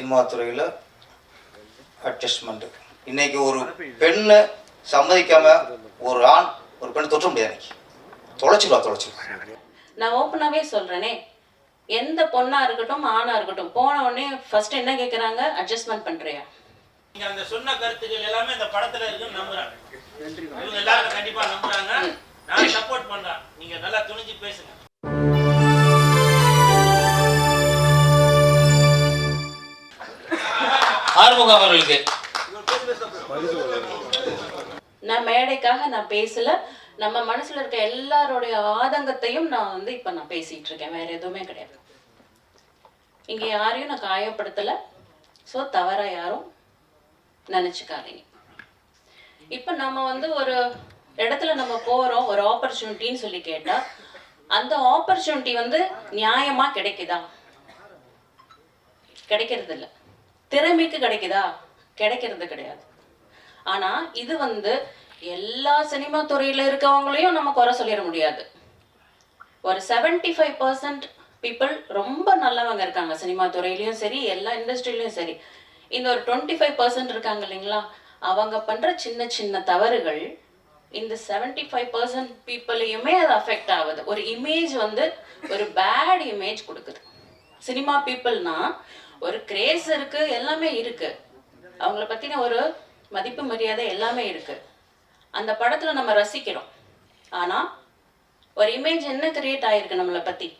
Cinema துறையில் adjustment இன்னைக்கு ஒரு பெண்ணு சம்மதிக்காம ஒரு ஆண் ஒரு பெண் தொற்ற முடியாது இன்னைக்கு. தொலைச்சிடுவா தொலைச்சிடுவா நான் ஓப்பனாகவே சொல்கிறேனே எந்த பொண்ணா இருக்கட்டும் ஆணா இருக்கட்டும் போன உடனே ஃபர்ஸ்ட் என்ன கேட்குறாங்க அட்ஜஸ்ட்மெண்ட் பண்ணுறியா நீங்க அந்த சொன்ன கருத்துக்கள் எல்லாமே இந்த படத்துல இருக்குன்னு நம்புறாங்க. அவர்களுக்கு. நான் மேடைக்காக நான் பேசல. நம்ம மனசுல இருக்க எல்லாருடைய ஆதங்கத்தையும் நான் வந்து இப்ப நான் பேசிட்டு இருக்கேன். வேற எதுவுமே கிடையாது. இங்க யாரையும் நான் காயப்படுத்தல. ஸோ தவறா யாரும் நினைச்சுக்காதீங்க. இப்ப நம்ம வந்து ஒரு இடத்துல நம்ம போறோம். ஒரு ஆப்பர்ச்சுனிட்டின்னு சொல்லி கேட்டா அந்த ஆப்பர்ச்சுனிட்டி வந்து நியாயமா கிடைக்குதா? கிடைக்கிறது இல்லை திறமைக்கு கிடைக்குதா? கிடைக்கிறது கிடையாது. ஆனா இது வந்து எல்லா சினிமா துறையில இருக்கவங்களையும் நம்ம குறை சொல்லிட முடியாது. ஒரு 75% ஃபைவ் பர்சன்ட் பீப்புள் ரொம்ப நல்லவங்க இருக்காங்க. சினிமா துறையிலையும் சரி எல்லா இண்டஸ்ட்ரியிலையும் சரி. இந்த ஒரு டுவெண்ட்டி ஃபைவ் பர்சன்ட் இருக்காங்க இல்லைங்களா? அவங்க பண்ற சின்ன சின்ன தவறுகள் இந்த 75% ஃபைவ் பர்சன்ட் பீப்புளையுமே அது அஃபெக்ட் ஆகுது. ஒரு இமேஜ் வந்து ஒரு பேட் இமேஜ் கொடுக்குது. சினிமா பீப்புள்னா ஒரு கிரேஸ் இருக்கு எல்லாமே இருக்கு. அவங்கள பத்தின ஒரு மதிப்பு மரியாதை எல்லாமே இருக்கு. அந்த படத்துல நம்ம ரசிக்கிறோம். ஆனா ஒரு இமேஜ் என்ன கிரியேட் ஆயிருக்கு நம்மளை பத்தி?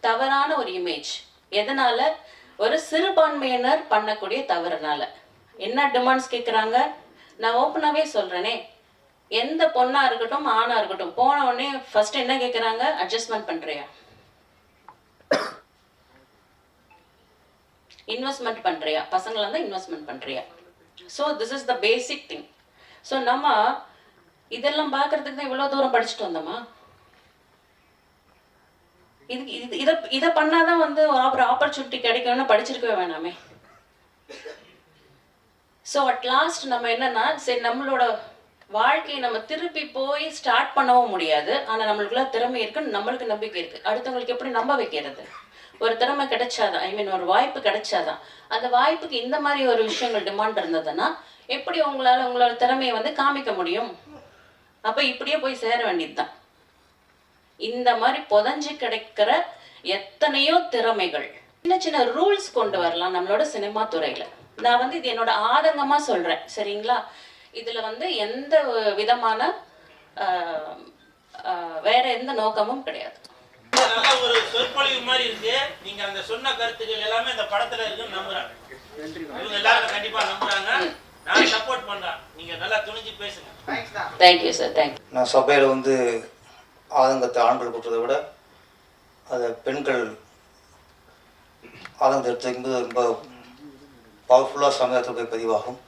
தவறான ஒரு இமேஜ் எதனால? ஒரு சிறுபான்மையினர் பண்ணக்கூடிய தவறுனால. என்ன டிமாண்ட்ஸ் கேட்குறாங்க நான் ஓப்பனாகவே சொல்றேனே. எந்த பொண்ணா இருக்கட்டும் ஆணா இருக்கட்டும் போன உடனே ஃபர்ஸ்ட் என்ன கேட்குறாங்க அட்ஜஸ்ட்மெண்ட் பண்றியா? இன்வெஸ்ட்மெண்ட் பண்றியா? பசங்களை தான் இன்வெஸ்ட்மெண்ட் பண்றியா? So this is the basic thing so நம்ம இதெல்லாம் பார்க்கறதுக்கு தான் இவ்வளோ தூரம் படிச்சுட்டு வந்தோமா? இது இது இதை இதை பண்ணாதான் வந்து ஒரு ஆப்பர்ச்சுனிட்டி கிடைக்கும்னு படிச்சிருக்கவே வேணாமே. ஸோ அட் லாஸ்ட் நம்ம என்னன்னா சரி நம்மளோட வாழ்க்கையை நம்ம திருப்பி போய் ஸ்டார்ட் பண்ணவும் முடியாது. ஆனால் நம்மளுக்குள்ள திறமை இருக்குன்னு நம்மளுக்கு நம்பிக்கை இருக்கு. அடுத்தவங்களுக்கு எப்படி நம்ப வைக்கிறது? ஒரு திறமை கிடைச்சாதான். ஐ மீன் ஒரு வாய்ப்பு கிடைச்சாதான். அந்த வாய்ப்புக்கு இந்த மாதிரி ஒரு விஷயங்கள் டிமாண்ட் இருந்ததுன்னா எப்படி உங்களால் உங்களோட திறமையை வந்து காமிக்க முடியும்? அப்போ இப்படியே போய் சேர வேண்டியதுதான். இந்த மாதிரி புதஞ்சு கிடைக்கிற எத்தனையோ திறமைகள். சின்ன சின்ன ரூல்ஸ் கொண்டு வரலாம் நம்மளோட சினிமா துறையில. நான் வந்து இது என்னோட ஆதங்கமா சொல்றேன். சரிங்களா? இதுல வந்து எந்த விதமான வேற எந்த நோக்கமும் கிடையாது. நல்ல ஒரு சொற்பொழிவு மாதிரி இருக்கு. நீங்க அந்த சொன்ன கருத்துக்கள் எல்லாமே இந்த படத்துல இருக்குன்னு நம்புறாங்க. இவங்க எல்லாரும் கண்டிப்பா நம்புறாங்க. நான் சப்போர்ட் பண்றேன். நீங்க நல்லா துணிஞ்சு பேசுங்க. தேங்க்யூ சார் தேங்க்யூ நான் சபையில் வந்து ஆதங்கத்தை ஆண்கள் கொடுத்ததை விட அதை பெண்கள் ஆதங்கத்தை எடுத்து வைக்கும்போது ரொம்ப பவர்ஃபுல்லாக சமயத்தில் போய் பதிவாகும்.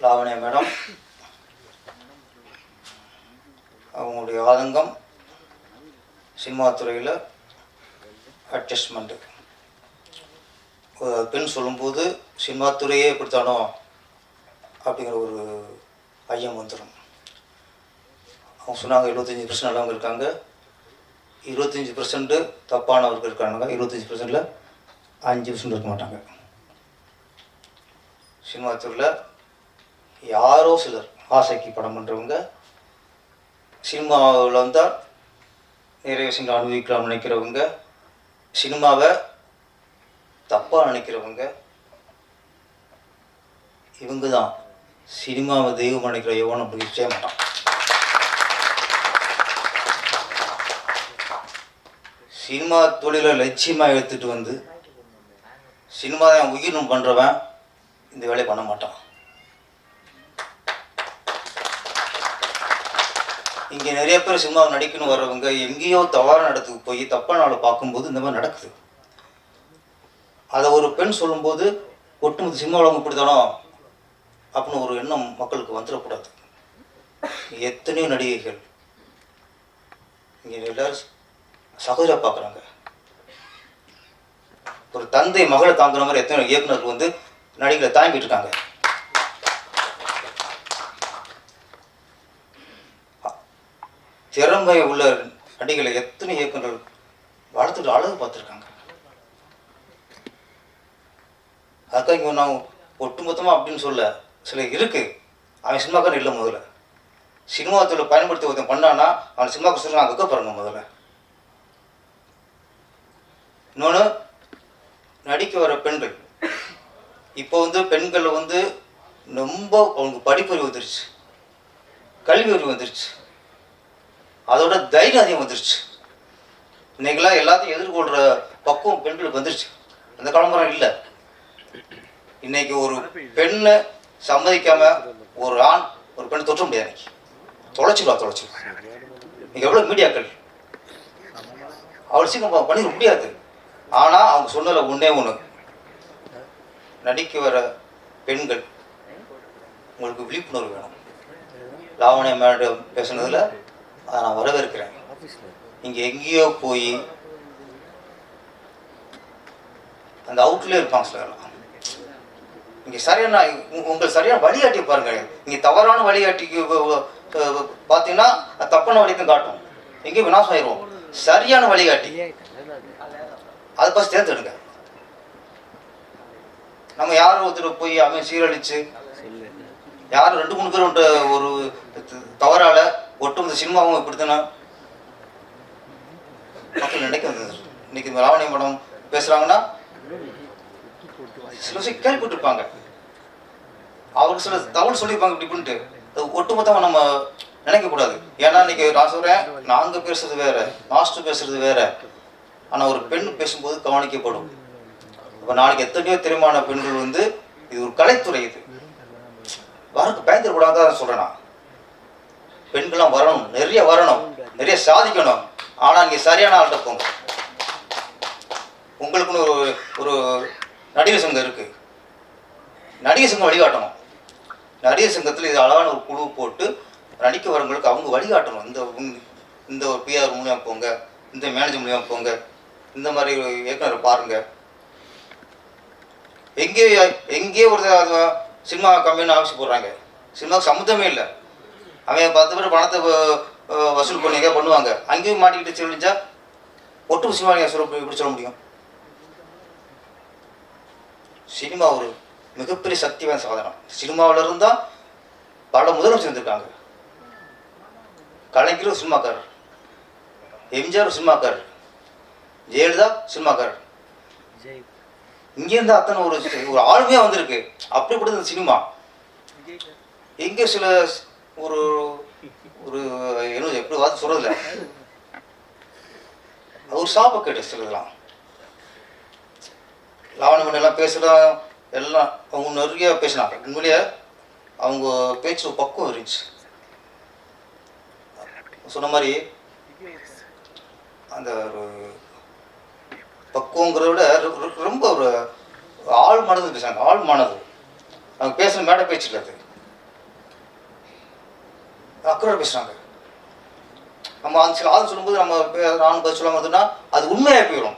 லாவண்யா மேடம் அவங்களுடைய ஆதங்கம் சினிமா துறையில் அட்ஜஸ்ட்மெண்ட்டு பெண் சொல்லும்போது சினிமா துறையே எப்படித்தானோ அப்படிங்கிற ஒரு ஐயம் வந்துடும் அவங்க சொன்னாங்க இருபத்தஞ்சி பர்சன்ட் நல்லவங்க இருக்காங்க. இருபத்தஞ்சி பர்சன்ட்டு தப்பானவர்கள் இருக்காங்க இருபத்தஞ்சி பர்சன்ட்டில் அஞ்சு பர்சன்ட் இருக்க மாட்டாங்க. சினிமா துறையில் யாரோ சிலர் ஆசைக்கு படம் பண்ணுறவங்க சினிமாவில் வந்தால் நிறைய விஷயங்கள் அனுபவிக்கலாம் நினைக்கிறவங்க சினிமாவை தப்பாக நினைக்கிறவங்க இவங்க தான் சினிமாவை தெய்வம் நினைக்கிற எவனும் அப்படி செய்ய மாட்டான். சினிமா தொழிலை லட்சியமாக எடுத்துகிட்டு வந்து சினிமா தான் உயிரினம் பண்ணுறவன் இந்த வேலையை பண்ண மாட்டான். இங்கே நிறைய பேர் சினிமா நடிக்கணும் வர்றவங்க எங்கேயோ தவறான இடத்துக்கு போய் தப்பான ஆளை பார்க்கும்போது இந்த மாதிரி நடக்குது. அதை ஒரு பெண் சொல்லும்போது ஒட்டுமொத்த சினிமா உலகம் இப்படித்தானோ? அப்படின்னு ஒரு எண்ணம் மக்களுக்கு வந்துடக்கூடாது. எத்தனையோ நடிகைகள் இங்கே எல்லாரும் சகோதர பார்க்குறாங்க. ஒரு தந்தை மகளை தாங்குற மாதிரி எத்தனை இயக்குநர்கள் வந்து நடிகளை தாங்கிட்டு இருக்காங்க. திறமை உள்ள நடிகளை எத்தனை இயக்குநர்கள் வளர்த்துட்டு அழகு பார்த்துருக்காங்க. அதுக்காக இங்கே நான் ஒட்டுமொத்தமாக அப்படின்னு சொல்ல சில இருக்குது அவன் சினிமாக்காரன் இல்லை முதல்ல. சினிமா பயன்படுத்தி ஒருத்தன் பண்ணான்னா அவன் சினிமாக்கு சொல்லி நான் பாருங்க முதல்ல. இன்னொன்று நடிக்க வர பெண்கள். இப்போ வந்து பெண்கள் வந்து ரொம்ப அவங்களுக்கு படிப்பறிவு வந்துருச்சு. கல்வி அறிவு வந்துருச்சு. அதோட தைரியம் அதிகம் வந்துருச்சு. இன்னைக்கெல்லாம் எல்லாத்தையும் எதிர்கொள்கிற பக்குவம் பெண்களுக்கு வந்துருச்சு. அந்த காலம்பரம் இல்லை. இன்னைக்கு ஒரு பெண்ணை சம்மதிக்காம ஒரு ஆண் ஒரு பெண் தொற்ற முடியாது இன்னைக்கு. தொலைச்சிடுவா தொலைச்சிடுவா இன்னைக்கு எவ்வளோ மீடியாக்கள்? அவள் சீக்கிரம் பண்ணிட முடியாது. ஆனால் அவங்க சொன்னதில் ஒன்றே ஒன்று நடிக்க வர பெண்கள் உங்களுக்கு விழிப்புணர்வு வேணும். லாவணிய மேடம் பேசுனதில் அதை நான் வரவேற்கிறேன். இங்கே எங்கேயோ போய் அந்த அவுட்லேயே இருப்பாங்க சார் இங்கே சரியான உங்களை சரியான வழிகாட்டி பாருங்க இங்கே தவறான வழிகாட்டிக்கு பார்த்தீங்கன்னா தப்பான வழிக்கும் காட்டும். எங்கேயும் வினாசம் ஆயிரும் சரியான வழிகாட்டி. அதை பஸ் தேர்ந்தெடுங்க. நம்ம யாரும் ஒருத்தர் போய் அவன் சீரழிச்சு யாரும் ரெண்டு மூணு பேர் ஒரு தவறால ஒட்டுமொத்த சினிமாவும் இப்படித்தானே மக்கள் நினைக்க இன்னைக்கு இந்த படம் பேசுறாங்கன்னா சில விஷயம் கேள்விப்பட்டிருப்பாங்க. அவருக்கு சில தகவல் சொல்லியிருப்பாங்க இப்படி பண்ணிட்டு அது ஒட்டுமொத்தமாக நம்ம நினைக்கக்கூடாது ஏன்னா இன்னைக்கு நான் சொல்கிறேன் நாங்கள் பேசுறது வேற மாஸ்டர் பேசுறது வேற. ஆனால் ஒரு பெண் பேசும்போது கவனிக்கப்படும். இப்போ நாளைக்கு எத்தனையோ தெரியுமான பெண்கள் வந்து இது ஒரு கலைத்துறை இது. வரக்கு பயந்துடக்கூடாது தான் சொல்கிறேன் நான். பெண்கள்லாம் வரணும். நிறைய வரணும். நிறைய சாதிக்கணும். ஆனால் நீங்கள் சரியான ஆள்கிட்ட போங்க உங்களுக்குன்னு ஒரு ஒரு நடிகர் சங்கம் இருக்குது நடிகர் சங்கம் வழிகாட்டணும். நடிகர் சங்கத்தில் இது அழகான ஒரு குழு போட்டு நடிக்க வரவங்களுக்கு அவங்க வழிகாட்டணும். இந்த இந்த ஒரு பிஆர் மூலியமாக போங்க. இந்த மேனேஜர் மூலியமாக போங்க. இந்த மாதிரி இயக்குநரை பாருங்கள் எங்கேயோ எங்கே எங்கேயோ ஒரு சினிமா கம்பெனி ஆஃபீஸ் போடுறாங்க. சினிமாவுக்கு சம்மந்தமே இல்லை. அவன் பத்து பேர் பணத்தை வ- வசூல் பண்ணி பண்ணுவாங்க. அங்கேயும் மாட்டிக்கிட்டு செழிஞ்சா ஒட்டு சினிமா நீங்கள் சொல்ல இப்படி சொல்ல முடியும்? சினிமா ஒரு மிகப்பெரிய சக்திவாய்ந்த சாதனம். சினிமாவில் இருந்தால் பல முதலமைச்சர் இருந்திருக்காங்க கலைஞர் சினிமாக்கார் சினிமாக்காரர். எம்ஜிஆர் சினிமாக்கார் சினிமாக்காரர். ஜெயலலிதா சினிமாக்காரர். இங்கேருந்து அத்தனை ஒரு ஒரு ஆளுமையாக வந்திருக்கு. அப்படிப்பட்ட சினிமா. இங்கே சில ஒரு ஒரு இன்னும் எப்படி வார்த்தை சொல்றதில்ல. ஒரு சாபக்கேடு சிலதெல்லாம் லாவணி மணி எல்லாம் பேசுகிறோம் எல்லாம் அவங்க நிறைய பேசினாங்க. உண்மையிலேயே அவங்க பேச்சு ஒரு பக்குவம் இருந்துச்சு. சொன்ன மாதிரி அந்த ஒரு பக்குவங்கிறத விட ரொம்ப ஒரு ஆள் மனது பேசுனாங்க ஆள் மனது. அவங்க பேசுன மேடை பேச்சு இல்லை அது. அக்கறை பேசுகிறாங்க நம்ம அந்த சில ஆள் சொல்லும்போது நம்ம நானும் பதில் சொல்லாமல் இருந்தோம்னா அது உண்மையாக போயிடும்.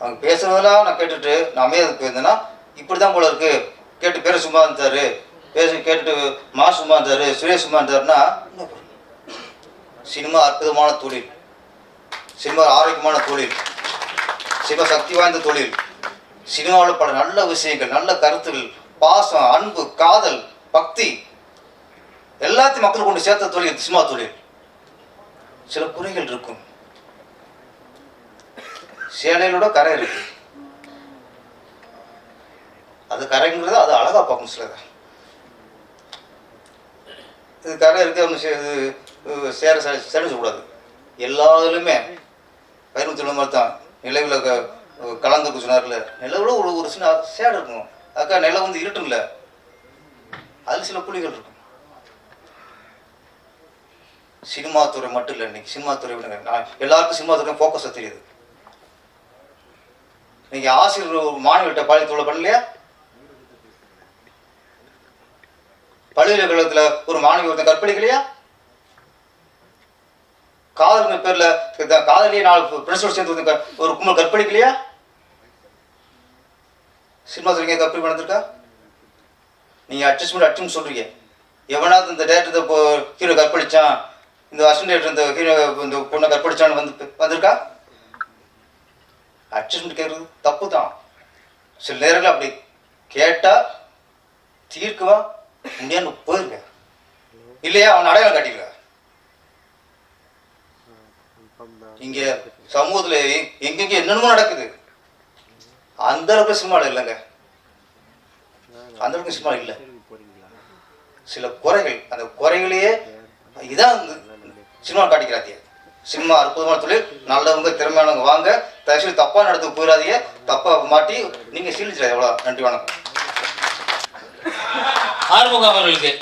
அவங்க பேசுனதெல்லாம் நான் கேட்டுட்டு நான் அமைதியாக போயிருந்தேன்னா இப்படி தான் போல இருக்கு. கேட்டு பேர சும்மா இருந்தாரு. பேச கேட்டுட்டு மா சும்மா இருந்தாரு சுரேஷ் சும்மா இருந்தாருன்னா சினிமா அற்புதமான தொழில். சினிமா ஆரோக்கியமான தொழில். சினிமா சக்தி வாய்ந்த தொழில். சினிமாவில் பல நல்ல விஷயங்கள் நல்ல கருத்துகள் பாசம் அன்பு காதல் பக்தி எல்லாத்தையும் மக்கள் கொண்டு சேர்த்த தொழில் சினிமா தொழில். சில குறைகள் இருக்கும். சேலையிலோட கரை இருக்கு. அது கரைங்கிறது அது அழகா பார்க்கும் சிலதை. இது கரை இருக்கு அப்படின்னு சே- சேர சே- எல்லாத்துலையுமே எல்லா இதுலையுமே பயிர்வு தொழில் மாதிரி தான். நிலவில் கலந்து கலந்துருக்கு சொன்னார்ல நிலவில் ஒரு ஒரு சின்ன சேடு இருக்கும். அதுக்காக நிலம் வந்து இருட்டும்ல. அதில் சில புலிகள் இருக்கும். சினிமா துறை மட்டும் இல்லை இன்னைக்கு சினிமா துறை விடுங்க நான் எல்லாருக்கும் சினிமா துறை ஃபோக்கஸாக தெரியுது. நீங்க ஆசிரியர் மாணவர்கிட்ட பாலியல் தொழில் பண்ணலையா? பல்கலைக்கழகத்துல ஒரு மாணவி ஒருத்தன் கற்பழிக்கலையா? காதல் பேர்ல காதலியே நாலு ஃப்ரெண்ட்ஸோட சேர்ந்து ஒருத்தன் ஒரு கும்பல் கற்பழிக்கலையா? சினிமா துறைங்க கற்பனை பண்ணிருக்கா நீங்க அட்ஜஸ்ட்மெண்ட் அட்ஜஸ்ட் சொல்றீங்க. எவனாவது இந்த டேரக்டர் இப்போ ஹீரோ கற்பழிச்சான். இந்த அசிஸ்டன்ட் டேரக்டர் இந்த இந்த பொண்ணை கற்பழிச்சான்னு வந்து வந்திருக்கா? அட்ஜஸ்ட்மெண்ட் கேட்குறது தப்பு தான் சில நேரங்கள் அப்படி கேட்டா தீர்க்குவா? முடியாது போயிருங்க. இல்லையா? அவன் அடையாளம் காட்டிடுங்க இங்க சமூகத்துல எங்கெங்க என்னென்னமோ நடக்குது. அந்த அளவுக்கு சினிமாவில் இல்லைங்க. அந்த அளவுக்கு சினிமா இல்லை. சில குறைகள் அந்த குறைகளையே இதான் சினிமா காட்டிக்கிறாங்க சினிமா அற்புதமான தொழில் நல்லவங்க திறமையானவங்க வாங்க தயவுசெய்து தப்பான நடத்துக்கு போயிடாதீங்க. தப்பா மாட்டி நீங்க சீலிச்சிடாது எவ்வளோ நன்றி வணக்கம். ஆறுமுகம் அவர்களுக்கு.